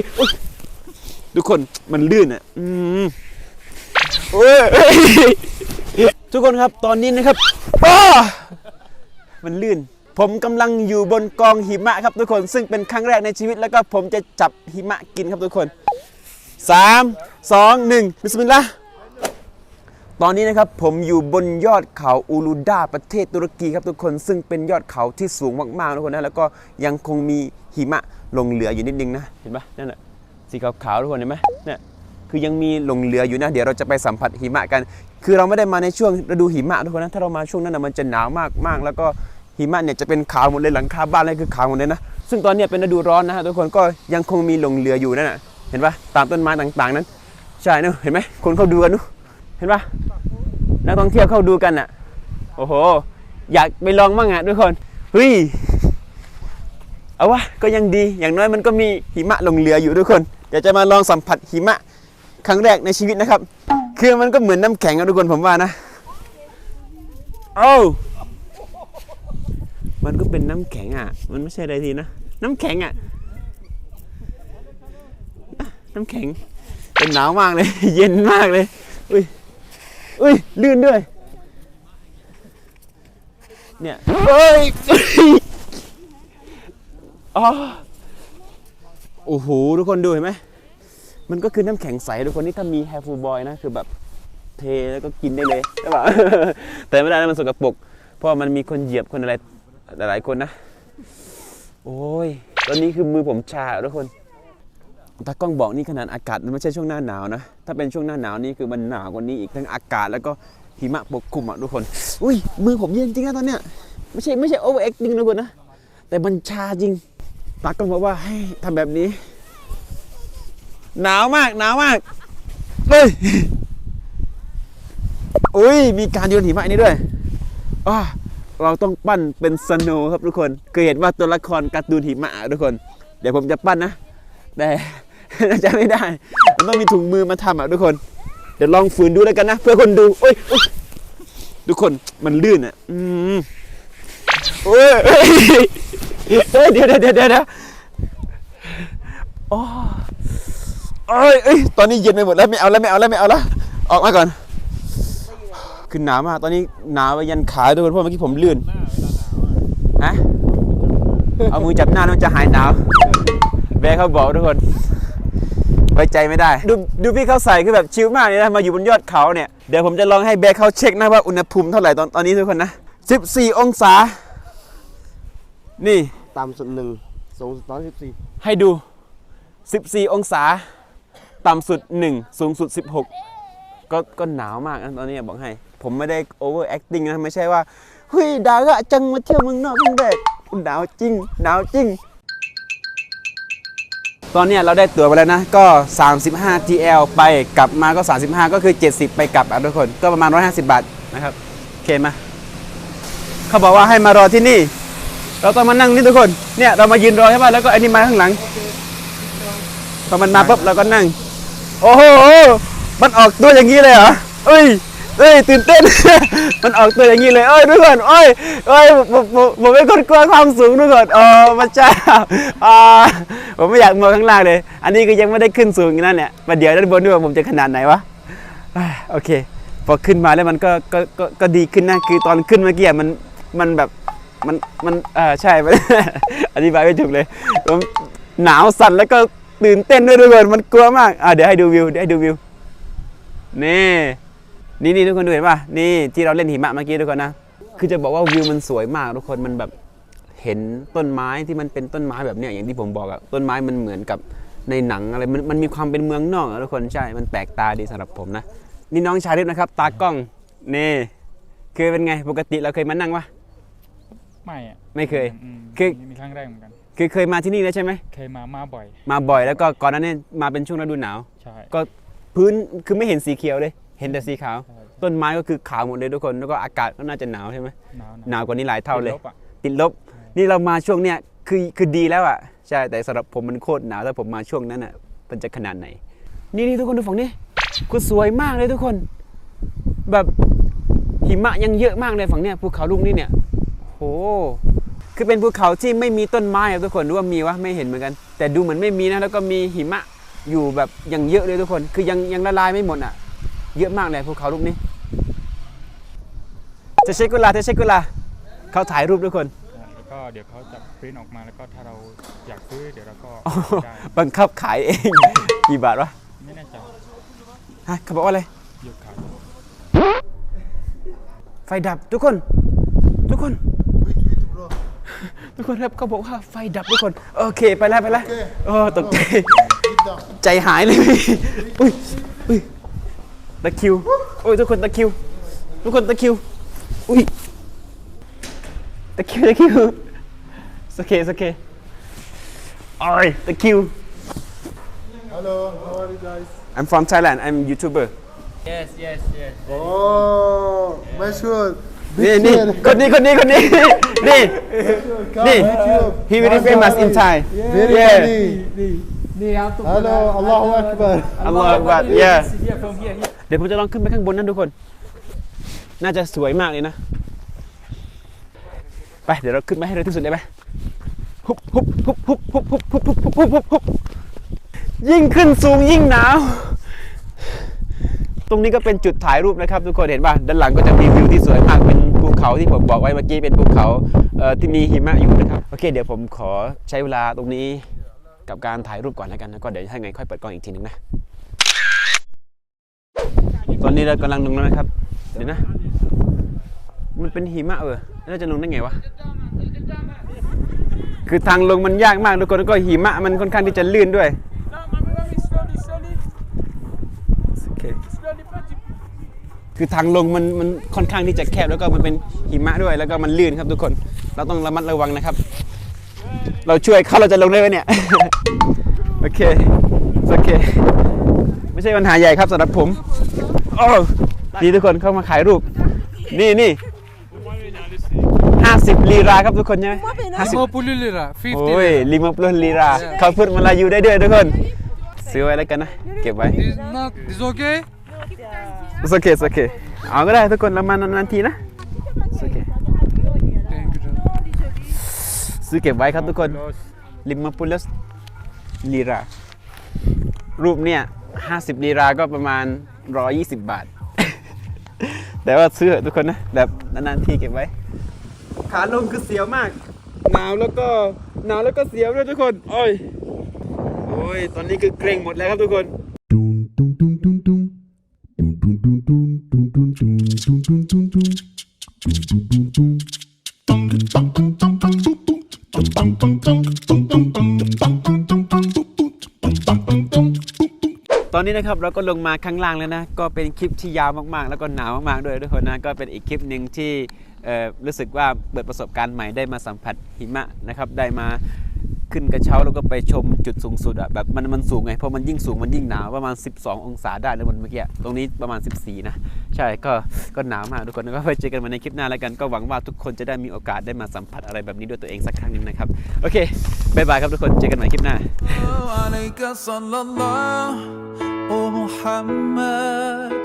ยทุกคนมันลื่นอะอืมโอ้ยทุกคนครับตอนนี้นะครับมันลื่น ผมกำลังอยู่บนกองหิมะครับทุกคน ซึ่งเป็นครั้งแรกในชีวิตแล้วก็ผมจะจับหิมะกินครับทุกคนสามสองหนึ่งบิสมิลลาห์ ตอนนี้นะครับผมอยู่บนยอดเขาอูลูดาประเทศตุรกีครับทุกคนซึ่งเป็นยอดเขาที่สูงมากๆทุกคนนะแล้วก็ยังคงมีหิมะหลงเหลืออยู่นิดนึงนะเห็นปะนั่นแหละสีขาวๆทุกคนเห็นไหมเนี่ยคือยังมีหลงเหลืออยู่นะเดี๋ยวเราจะไปสัมผัสหิมะกัน คือเราไม่ได้มาในช่วงฤดูหิมะทุกคนนะถ้าเรามาช่วงนั้นนะมันจะหนาวมากๆ แล้วก็หิมะเนี่ยจะเป็นขาวหมดเลยหลังคาบ้านอะไรคือขาวหมดเลยนะซึ่งตอนนี้เป็นฤดูร้อนนะฮะทุกคนก็ยังคงมีหลงเหลืออยู่นั่นน่ะเห็นปะตามต้นไม้ต่างๆนั้น ใช่เนะเห็นไหมคนเขาดูกันนู เห็นปะนักท่องเที่ยวเข้าดูกันอะ โอ้โห อยากไปลองมั่งอะทุกคนเฮ้ยเอาวะก็ยังดีอย่างน้อยมันก็มีหิมะหลงเหลืออยู่ทุกคนเดี๋ยวจะมาลองสัมผัสหิมะครั้งแรกในชีวิตนะครับ คือมันก็เหมือนน้ำแข็งอะทุกคนผมว่านะโอ้มันก็เป็นน้ำแข็งอะ มันไม่ใช่อะไรทีนะ น้ำแข็งอะ น้ำแข็งเป็นหนาวมากเลย เย็นมากเลย อุ้ย อุ้ยลื่นด้วย เนี่ยเฮ้ยอ๋อโอ้โหทุกคนดูเห็นไหมมันก็คือน้ำแข็งใสทุกคนนี่ถ้ามีแฮฟูบอยนะคือแบบเทแล้วก็กินได้เลยใช่ปะแต่ไม่ได้นะมันสกปรกเพราะมันมีคนเหยียบคนอะไรหลายๆคนนะ โอ้ย ตอนนี้คือมือผมชาทุกคน ตากล้องบอกนี่ขนาดอากาศมันไม่ใช่ช่วงหน้าหนาวนะ ถ้าเป็นช่วงหน้าหนาวนี่คือมันหนาวกว่านี้อีกทั้งอากาศแล้วก็หิมะปกคลุมอะทุกคน อุ้ยมือผมเย็นจริงนะตอนเนี้ยไม่ใช่ไม่ใช่โอเวอร์แอคติ้งนะทุกคนนะ แต่มันชาจริงตากล้องบอกว่าให้ทำแบบนี้ หนาวมากหนาวมากเฮ้ยอุ้ยมีการโยนหิมะนี่ด้วยอ้าเราต้องปั้นเป็นสโนว์ครับทุกคนเคยเห็นว่าตัวละครการ์ตูนหิมะทุกคน เดี๋ยวผมจะปั้นนะ แต่ จะไม่ได้ มันต้องมีถุงมือมาทำอะทุกคน เดี๋ยวลองฝืนดูแล้วกันนะ เพื่อคนดูโอ้ยทุกคนมันลื่นอะ อืมโอ้ยเอ้ยเดี๋ยวเดี๋ยวเดี๋ยวเดี๋ยวโอ้เอ้ยเอ้ยตอนนี้เย็นไปหมดแล้วไม่เอาแล้วไม่เอาแล้วไม่เอาแล้วออกมาก่อนคือหนาวมากตอนนี้หนาวไปยันขาทุกคนเพราะเมื่อกี้ผมลื่นฮะเอามือจับหน้าแล้วมันจะหายหนาวแบร์เขาบอกทุกคน ไว้ใจไม่ได้ ดูดูพี่เขาใส่คือแบบชิลมากเลยนะมาอยู่บนยอดเขาเนี่ยเดี๋ยวผมจะลองให้แบร์เขาเช็คนะว่าอุณหภูมิเท่าไหร่ตอนตอนนี้ทุกคนนะ 14 องศา นี่ ต่ำสุดหนึ่งสูงสุดร้อยสิบสี่ให้ดู 14 องศา ต่ำสุด 1 สูงสุด 16 ก็ก็หนาวมากนะตอนนี้บอกให้ ผมไม่ได้โอเวอร์แอคติ้งนะ ไม่ใช่ว่าเฮ้ยดาวอะจังมาเที่ยวเมืองนอกเมืองแรกหนาวจริง หนาวจริง ตอนนี้เราได้ตั๋วไปแล้วนะ ก็ 35 TL ไปกลับมาก็ 35 ก็คือ 70 ไปกลับอะทุกคนก็ประมาณ 150 บาทนะครับโอเคมาเขาบอกว่าให้มารอที่นี่ เราต้องมานั่งนี่ทุกคนเนี่ยเรามายืนรอใช่ป่ะแล้วก็อ้นี่มาข้างหลังพอมันมาปุ๊บเราก็นั่ง โอ้โหมันออกตัวอย่างนี้เลยเหรอเอ้ย เอ้ยตื่นเต้น มันออกตัวอย่างนี้เลยเอ้ยทุกคนเอ้ยเอ้ยผมผมผมเป็นคนกลัวความสูงทุกคนเออมาจ้าอ่าผมไม่อยากมองข้างล่างเลย อันนี้ก็ยังไม่ได้ขึ้นสูงนั้นเนี่ยมาเดี๋ยวด้านบนด้วยว่าผมจะขนาดไหนวะโอเค พอขึ้นมาแล้วมันก็ก็ก็ก็ดีขึ้นนะคือตอนขึ้นเมื่อกี้มันมันแบบมันมันเออใช่มัน อธิบายไม่ถูกเลยผมหนาวสั่นแล้วก็ตื่นเต้นด้วยทุกคนมันกลัวมากอ่าเดี๋ยวให้ดูวิวเดี๋ยวให้ดูวิวนี่ นี่นี่ทุกคนดูเห็นป่ะนี่ที่เราเล่นหิมะเมื่อกี้ทุกคนนะ คือจะบอกว่าวิวมันสวยมากทุกคนมันแบบเห็นต้นไม้ที่มันเป็นต้นไม้แบบเนี้ยอย่างที่ผมบอกอะต้นไม้มันเหมือนกับในหนังอะไรมันมันมีความเป็นเมืองนอกอะทุกคนใช่มันแปลกตาดีสำหรับผมนะนี่น้องชาลิปนะครับ ตากล้องนี่คือเป็นไงปกติเราเคยมานั่งปะไม่อะไม่เคย อืมคือนี่มีครั้งแรกเหมือนกัน คือเคยมาที่นี่แล้วใช่ไหมเคยมามาบ่อย มาบ่อยแล้วก็ก่อนหนั้นเนี่ยมาเป็นช่วงฤดูหนาว ใช่ ก็พื้นคือไม่เห็นสีเขียวเลย เห็นแต่สีขาวใช่ต้นไม้ก็คือขาวหมดเลยทุกคน แล้วก็อากาศก็น่าจะหนาวใช่ไหมหนาวหนาวกว่านี้หลายเท่าเลยติดบอะติดลบ นี่เรามาช่วงเนี้ยคือคือดีแล้วอะ ใช่ แต่สำหรับผมมันโคตรหนาวถ้าผมมาช่วงนั้นอะ มันจะขนาดไหน นี่นี่ทุกคนดูฝั่งนี้คือสวยมากเลยทุกคน แบบหิมะยังเยอะมากเลยฝั่งเนี้ยภูเขาลูกนี้เนี่ย โห คือเป็นภูเขาที่ไม่มีต้นไม้ครับทุกคนหรือว่ามีวะไม่เห็นเหมือนกัน แต่ดูเหมือนไม่มีนะ แล้วก็มีหิมะอยู่แบบอย่างเยอะเลยทุกคน คือยังยังละลายไม่หมดอะ เยอะมากเลยภูเขาลูกนี้เจะเชกุลาเจะเชกุลาเขาถ่ายรูปทุกคนแล้วก็เดี๋ยวเขาจะปริ้นออกมาแล้วก็ถ้าเราอยากซื้อเดี๋ยวเราก็อ๋อได้บังคับขายเอง กี่บาทวะไม่แน่ใจฮะเขาบอกว่าอะไรเยอะครับไฟดับทุกคน ทุกคน ทุกคนครับเขาบอกว่าไฟดับทุกคน โอเคไปแล้วไปแล้วโอ้ตกใจใจหายเลยพี่อุ้ยอุ้ย ตะคริวโอ้ยทุกคนตะคริว ทุกคนตะคริว อุ้ยตะคริวตะคริวโอเคโอเคโอ้ยตะคริว Hello, how are you guys? I'm from Thailand I'm YouTuber yes yes yes Oh, Mashur. นี่นี่คนนี้คนนี้คนนี้นี่ Come, Ni. YouTube. he very famous in Thai Very Yeah. funny. Hello, Allahu Akbar. Allah Akbar yeah here from here here เดี๋ยวผมจะลองขึ้นไปข้างบนนั้นทุกคน น่าจะสวยมากเลยนะ ไปเดี๋ยวเราขึ้นไปให้เร็วที่สุดได้ไหมฮุบฮุบฮุบฮุบฮุบฮุบฮุบฮุบฮุบฮุบฮุบยิ่งขึ้นสูงยิ่งหนาว ตรงนี้ก็เป็นจุดถ่ายรูปนะครับ ทุกคนเห็นป่ะด้านหลังก็จะมีวิวที่สวยมากเป็นภูเขาที่ผมบอกไว้เมื่อกี้เป็นภูเขาเที่มีหิมะอยู่นะครับโอเค เดี๋ยวผมขอใช้เวลาตรงนี้กับการถ่ายรูปก่อนแล้วกันแล้วก็เดี๋ยวถ้าไงค่อยเปิดกล้องอีกทีหนึงนะ อนนี้เรากำลังลงแล้วนะครับ เดี๋ยวนะ มันเป็นหิมะเออแล้วจะลงได้ไงวะ คือทางลงมันยากมากทุกคนแล้วก็หิมะมันค่อนข้างที่จะลื่นด้วยโอเคคือทางลงมันมันค่อนข้างที่จะแคบแล้วก็มันเป็นหิมะด้วยแล้วก็มันลื่นครับทุกคน เราต้องระมัดระวังนะครับ เราช่วยเขาเราจะลงได้ไหมเนี่ย โอเค โอเค ไม่ใช่ปัญหาใหญ่ครับสำหรับผม โอ้นี่ทุกคนเข้ามาขายรูป นี่นี่ห้าสิบลีราครับทุกคนใช่ไหมห้าสิบ puluh lira 50โอ้ยลิมาปลุลีราเขาพูดมาลายูได้ด้วยทุกคน ซื้อไว้แล้วกันนะ เก็บไว้ this not this okay โอเคโอเคเอาก็ได้ทุกคนละมานานๆทีนะโอเค thank you ซื้อเก็บไว้ครับทุกคน ลิมาปุลสลีรารูปเนี่ย50ลีราก็ประมาณ 120 บาท แต่ว่าซื้อทุกคนนะ แบบนานๆทีเก็บไว้ ขาลงคือเสียวมาก หนาวแล้วก็หนาวแล้วก็เสียวด้วยทุกคน โอ้ย โอ้ย ตอนนี้คือเกรงหมดแล้วครับทุกคน อนนี้นะครับเราก็ลงมาข้างล่างแล้วนะ ก็เป็นคลิปที่ยาวมากๆ แล้วก็หนาวมากๆด้วยทุกคนนะ ก็เป็นอีกคลิปหนึ่งที่รู้สึกว่าเปิดประสบการณ์ใหม่ได้มาสัมผัสหิมะนะครับ ได้มาขึ้นกระเช้าแล้วก็ไปชมจุดสูงสุดอะแบบมันมันสูงไงเพราะมันยิ่งสูงมันยิ่งหนาวประมาณ 12 องศาได้แล้วมันเมื่อกี้ตรงนี้ประมาณ 14 นะ ใช่ก็ก็หนาวมากทุกคนแล้วก็ไปเจอกันใหมาในคลิปหน้าแล้วกันก็หวังว่าทุกคนจะได้มีโอกาสได้มาสัมผัสอะไรแบบนี้ด้วยตัวเองสักครั้งหนึ่งนะครับ โอเคบายบายครับทุกคนเจอกันใหม่คลิปหน้า Muhammad.